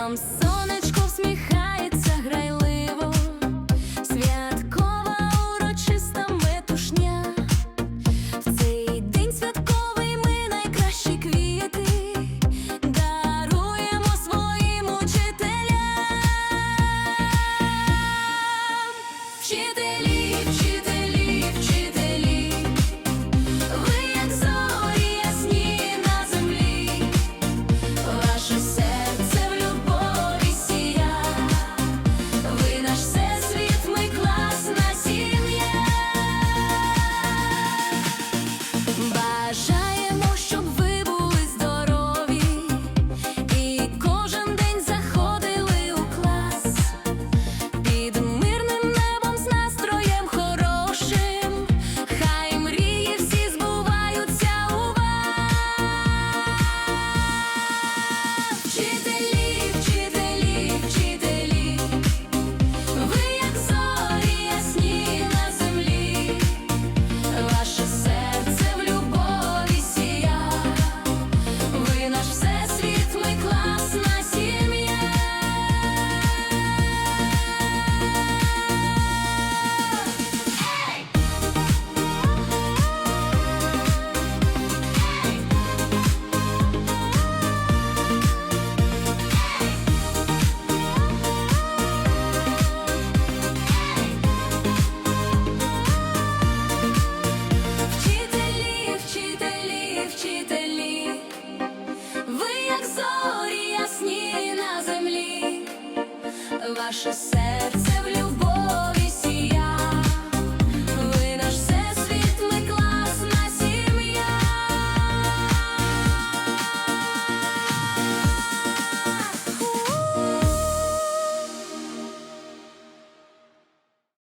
Нам сонечко всміхається грайливо, святкова урочиста метушня, в цей день святковий ми найкращі квіти, даруємо своїм учителям. Вчителі зорі ясні на землі, ваше серце в влюб.